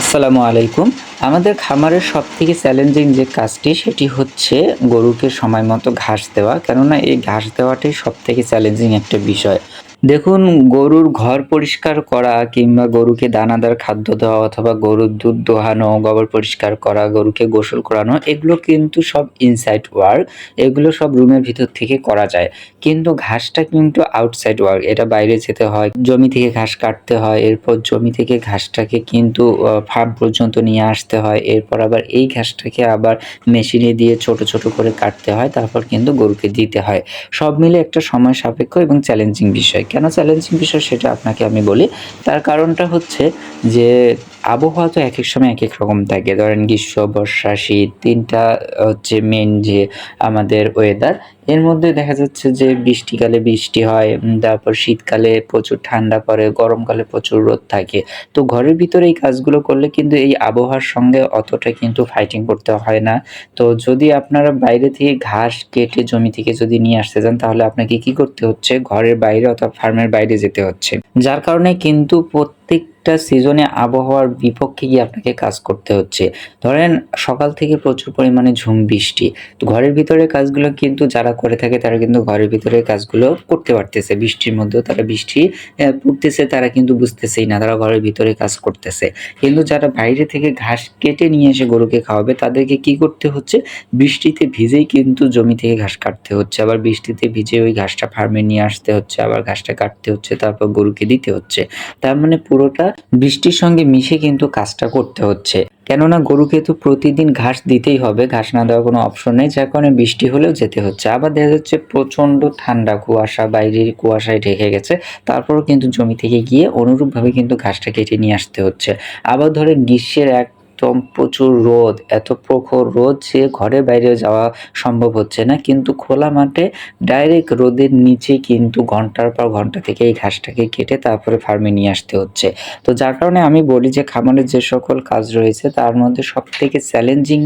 আসসালামু আলাইকুম। আমাদের খামারের সবথেকে চ্যালেঞ্জিং যে কাজটি, সেটি হচ্ছে গরুকে সময় মতো ঘাস দেওয়া। কেননা এই ঘাস দেওয়াটাই সব থেকে চ্যালেঞ্জিং একটা বিষয়। দেখুন, গরুর ঘর পরিষ্কার করা কিংবা গরুকে দানাদার খাদ্য দেওয়া অথবা গরুর দুধ দোহানো, গোবর পরিষ্কার করা, গরুকে গোসল করানো, এগুলো কিন্তু সব ইনসাইড ওয়ার্ক এগুলো সব রুমের ভিতর থেকে করা যায়। কিন্তু ঘাসটা কিন্তু আউটসাইড ওয়ার্ক এটা বাইরে যেতে হয়, জমি থেকে ঘাস কাটতে হয়, এরপর জমি থেকে ঘাসটাকে কিন্তু ফার্ম পর্যন্ত নিয়ে আসতে হয়, এরপর আবার এই ঘাসটাকে আবার মেশিনে দিয়ে ছোট ছোট করে কাটতে হয়, তারপর কিন্তু গরুকে দিতে হয়। সব মিলে একটা সময় সাপেক্ষ এবং চ্যালেঞ্জিং বিষয়। কেন চ্যালেঞ্জিং বিষয় সেটা আপনাকে আমি বলি। তার কারণটা হচ্ছে যে আবহাওয়া তো এক এক সময় এক এক রকম থাকে। ধরেন গ্রীষ্ম, বর্ষা, শীত তিনটা হচ্ছে মেন যে আমাদের ওয়েদার এর মধ্যে দেখা যাচ্ছে যে বৃষ্টিকালে বৃষ্টি হয় তারপর শীতকালে প্রচুর ঠান্ডা পড়ে, গরমকালে প্রচুর রোদ থাকে। তো ঘরের ভিতরে এই কাজগুলো করলে কিন্তু এই আবহাওয়ার সঙ্গে অতটা কিন্তু ফাইটিং করতে হয় না। তো যদি আপনারা বাইরে থেকে ঘাস কেটে জমি থেকে যদি নিয়ে আসতে চান তাহলে আপনাকে কি করতে হচ্ছে? ঘরের বাইরে অথবা ফার্মের বাইরে যেতে হচ্ছে। যার কারণে কিন্তু প্রত্যেকটা সিজনে আবহাওয়ার বিপক্ষে গিয়ে আপনাকে কাজ করতে হচ্ছে। ধরেন সকাল থেকে প্রচুর পরিমাণে ঝুম, বৃষ্টি। তো ঘরের ভিতরে কাজগুলো কিন্তু যারা করে থাকে, তারা কিন্তু ঘরের ভিতরে কাজগুলো করতে পারতেছে। বৃষ্টির মধ্যেও তারা বৃষ্টি পড়তেছে, তারা কিন্তু বুঝতেছেই না। তারা ঘরের ভিতরে কাজ করতেছে। কিন্তু যারা বাইরে থেকে ঘাস কেটে নিয়ে এসে গরুকে খাওয়াবে, তাদেরকে কি করতে হচ্ছে? বৃষ্টিতে ভিজেই কিন্তু জমি থেকে ঘাস কাটতে হচ্ছে। আবার বৃষ্টিতে ভিজে ওই ঘাসটা ফার্মে নিয়ে আসতে হচ্ছে, আবার ঘাসটা কাটতে হচ্ছে, তারপর গরুকে দিতে হচ্ছে। তার মানে পুরোটা বৃষ্টির সঙ্গে মিশে কিন্তু কাজটা করতে হচ্ছে। কেননা গরুকে তো প্রতিদিন ঘাস দিতেই হবে, ঘাস না দেওয়ার কোনো অপশন নেই, যার কারণে বৃষ্টি হলেও যেতে হচ্ছে। আবার দেখা যাচ্ছে প্রচণ্ড ঠান্ডা কুয়াশা, বাইরের কুয়াশায় ঢেকে গেছে, তারপরও কিন্তু জমি থেকে গিয়ে অনুরূপভাবে কিন্তু ঘাসটা কেটে নিয়ে আসতে হচ্ছে। আবার ধরে গ্রীষ্মের একদম প্রচুর রোদ, এত প্রখর রোদ যে ঘরের বাইরে যাওয়া সম্ভব হচ্ছে না। কিন্তু খোলা মাঠে ডাইরেক্ট রোদের নিচে কিন্তু ঘণ্টার পর ঘণ্টা থেকে এই ঘাসটাকে কেটে তারপরে ফার্মে নিয়ে আসতে হচ্ছে। তো যার কারণে আমি বলি যে খামারের যে সকল কাজ রয়েছে তার মধ্যে সব থেকে চ্যালেঞ্জিং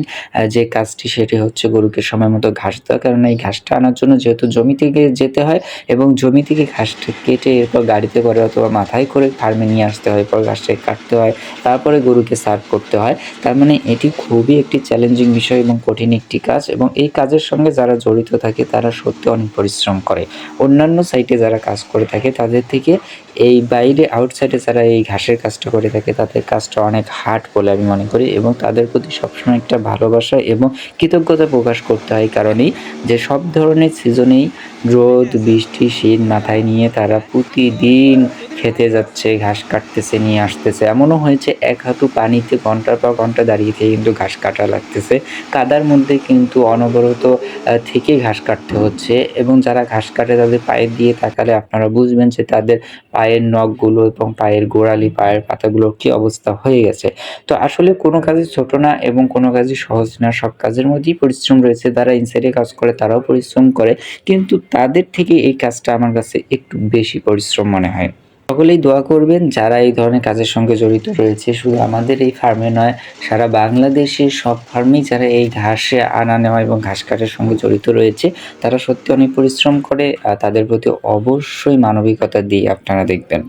যে কাজটি সেটি হচ্ছে গরুকে সময় মতো ঘাস দেওয়া। কারণ এই ঘাসটা আনার জন্য যেহেতু জমি থেকে যেতে হয় এবং জমি থেকে ঘাসটা কেটে এরপর গাড়িতে করে অথবা মাথায় করে ফার্মে নিয়ে আসতে হয় এরপর ঘাসটাকে কাটতে হয়, তারপরে গরুকে সার্ভ করতে হয়। তার মানে এটি খুবই একটি চ্যালেঞ্জিং বিষয় এবং কঠিন একটি কাজ এবং এই কাজের সঙ্গে যারা জড়িত থাকে তারা সত্যি অনেক পরিশ্রম করে। অন্যান্য সাইটে যারা কাজ করে থাকে তাদের থেকে এই বাইরে আউটসাইডে যারা এই ঘাসের কাজটা করে থাকে, তাদের কাজটা অনেক হার্ড বলে আমি মনে করি এবং তাদের প্রতি সবসময় একটা ভালোবাসা এবং কৃতজ্ঞতা প্রকাশ করতে হয়। কারণেই যে সব ধরনের সিজনেই রোদ, বৃষ্টি, শীত মাথায় নিয়ে তারা প্রতিদিন খেতে যাচ্ছে, ঘাস কাটতেছে, নিয়ে আসতেছে। এমনও হয়েছে, এক হাঁটু পানিতে ঘণ্টার পর ঘণ্টা দাঁড়িয়ে থেকে কিন্তু ঘাস কাটা লাগতেছে। কাদার মধ্যে কিন্তু অনবরত থেকে ঘাস কাটতে হচ্ছে এবং যারা ঘাস কাটে তাদের পায়ে দিয়ে তাকালে আপনারা বুঝবেন যে তাদের পায়ের নখগুলো এবং পায়ের গোড়ালি, পায়ের পাতাগুলোর কি অবস্থা হয়ে গেছে? তো আসলে কোনো কাজই ছোট না এবং কোনো কাজই সহজ না। সব কাজের মধ্যেই পরিশ্রম রয়েছে। যারা ইনসাইডে কাজ করে তারাও পরিশ্রম করে। কিন্তু তাদের থেকে এই কাজটা আমার কাছে একটু বেশি পরিশ্রম মনে হয়। সকলেই দোয়া করবেন যারা এই ধরনের কাজের সঙ্গে জড়িত রয়েছে। শুধু আমাদের এই ফার্মে নয়, সারা বাংলাদেশের সব ফার্মেই যারা এই ঘাসে আনা নেওয়া এবং ঘাস কাটার সঙ্গে জড়িত রয়েছে, তারা সত্যি অনেক পরিশ্রম করে তাদের প্রতি অবশ্যই মানবিকতা দিয়ে আপনারা দেখবেন।